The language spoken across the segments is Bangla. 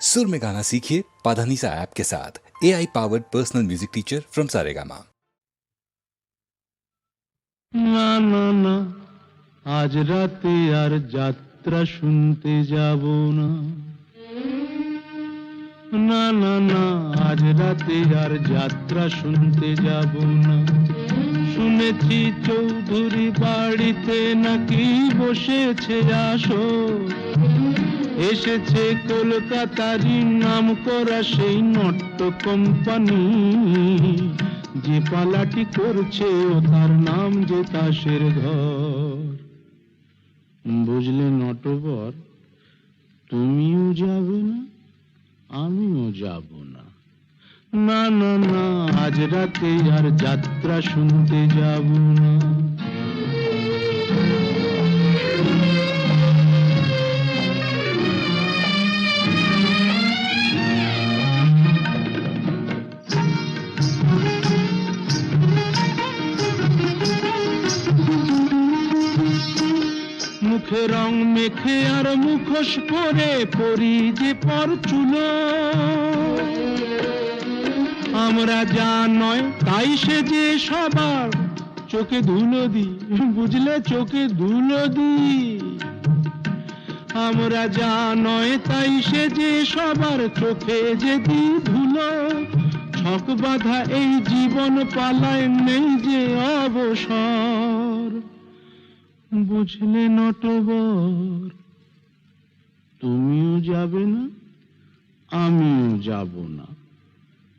सुर में गाना सीखिए पाधानीसा ऐप के साथ A I powered personal music teacher from Saregama না না না আজ রাতে আর যাত্রা শুনতে যাব না না না না আজ রাতে আর যাত্রা শুনতে যাব না শুনেছি চৌধুরী বাড়িতে নাকি বসেছে আসো এসেছে কলকাতারই নাম করা সেই নট্য কোম্পানি যে পালাটি করছে ও তার নাম যে তাসের ঘর। বুঝলে নটবর, তুমিও যাবে না, আমিও যাব না। না না না, আজ রাতে আর যাত্রা শুনতে যাব না। মুখে রং মেখে আর মুখোশ পরে পরি যে পর চুলো আমরা যা নয়, তাই সে যে সবার চোখে ধুলো দি। বুঝলে? চোখে ধুলো দি। আমরা যা নয়, তাই সে যে সবার চোখে যে দি ধুলো। ছক বাঁধা এই জীবন পালায় নেই যে অবসর। বুঝলে নটবর তুমিও যাবে না, আমিও যাব না।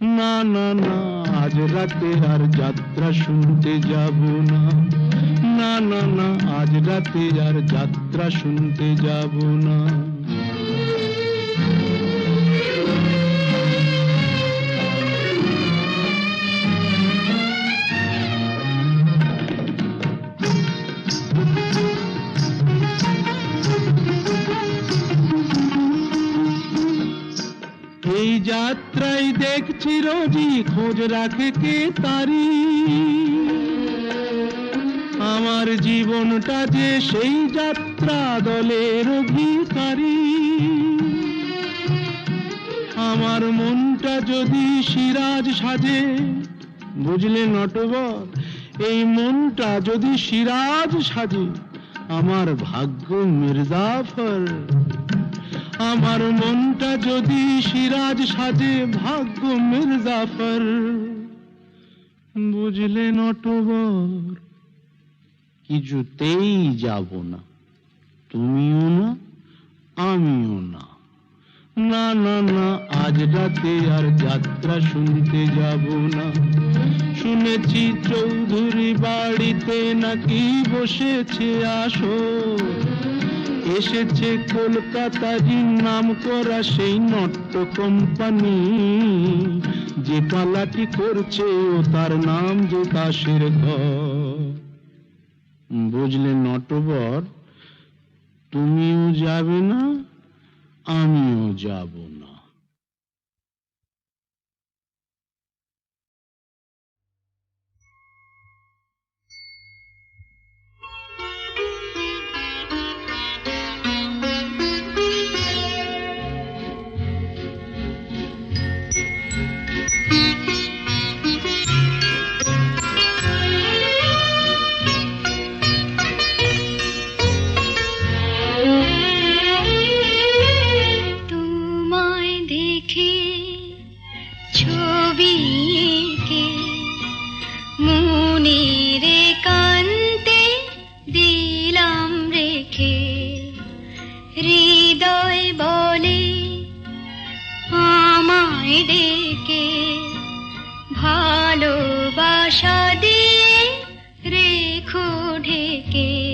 না না না, আজ রাতে আর যাত্রা শুনতে যাব না। না না না, আজ রাতে আর যাত্রা শুনতে যাব না। এই যাত্রায় দেখছি রোজি খোঁজ রাখে কে তারি? আমার জীবনটা যে সেই যাত্রা দলের অধিকারী। আমার মনটা যদি সিরাজ সাজে, বুঝলে নটবর, এই মনটা যদি সিরাজ সাজে, আমার ভাগ্য মির্জাফর আমার মনটা যদি সিরাজ সাজে ভাগ্য মির্জাফর, বুঝলে নটবর, কিছুতেই যাব না। তুমিও না, আমিও না। না না না, আজ রাতে আর যাত্রা শুনতে যাব না। শুনেছি চৌধুরী বাড়িতে নাকি বসেছে আসো এসেছে কলকাতারই নাম করা সেই নট্য কোম্পানি যে পালাটি করছে ও তার নাম যে দাসের ঘর। বুঝলে নটবর, তুমিও যাবে না, আমিও যাব না। ডেকে ভালোবাসা দিয়ে রেখো ঢেকে।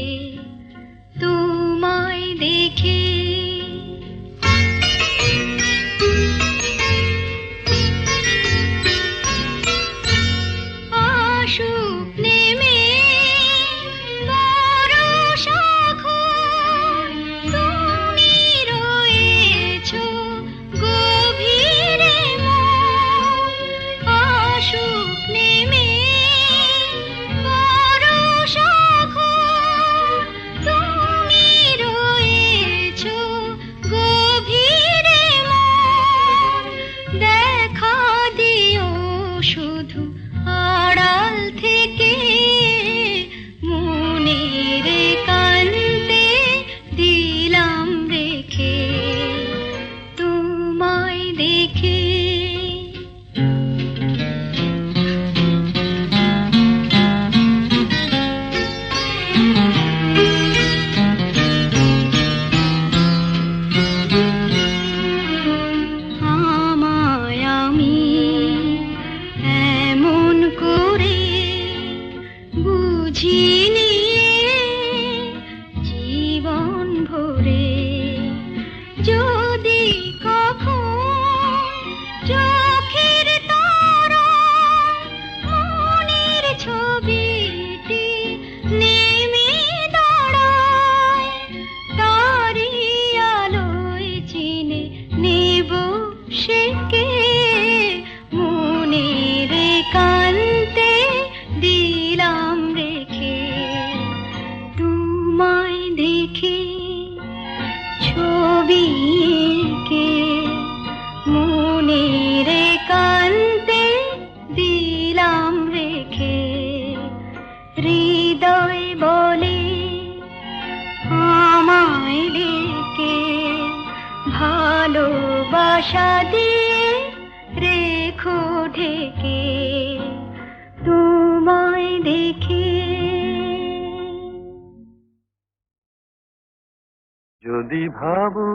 ভাবো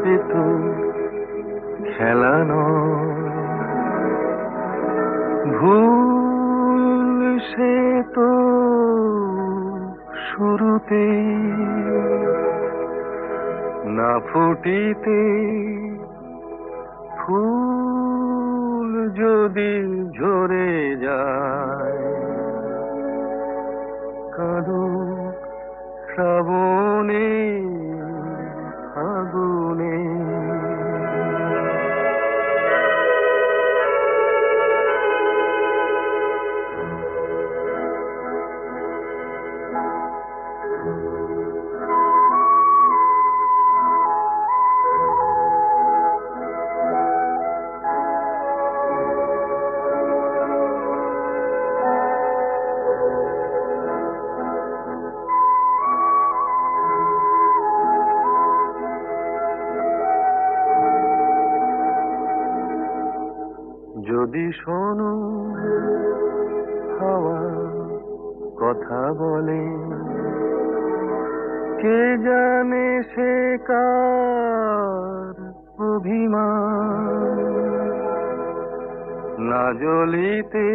যে তো খেলা ভুল সে তো শুরুতে না ফুটিতে ফুল যদি ঝরে যায় কাঁদুক শ্রাবণে যদি শোনো হাওয়া কথা বলে, কে জানে সে কার অভিমান? না জ্বলিতে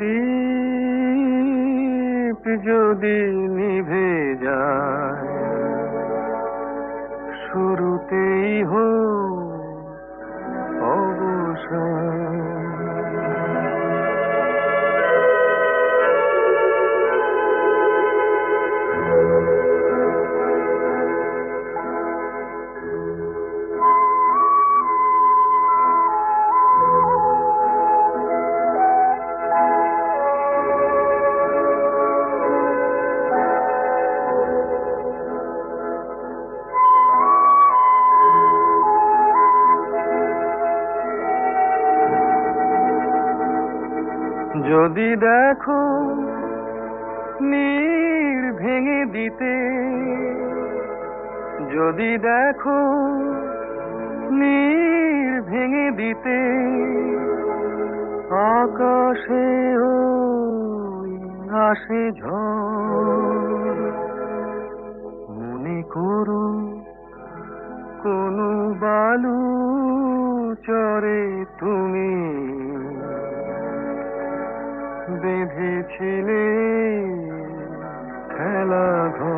দীপ যদি নিভে যায়, শুরুতেই হোক যদি দেখো নীর ভেঙে দিতে আকাশে আসে মনে করো কোনো বালু চরে তুমি বেঁধেছিলে খেলা ঘর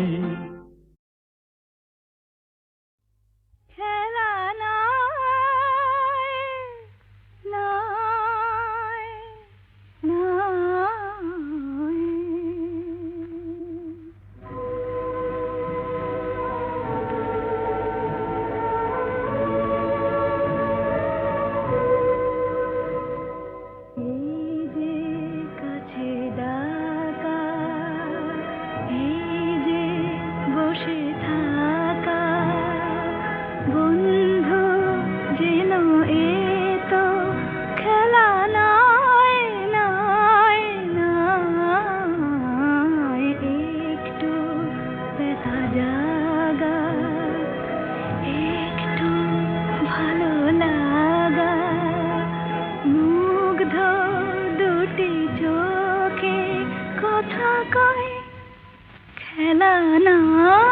চোখে কথা কয় খেলা না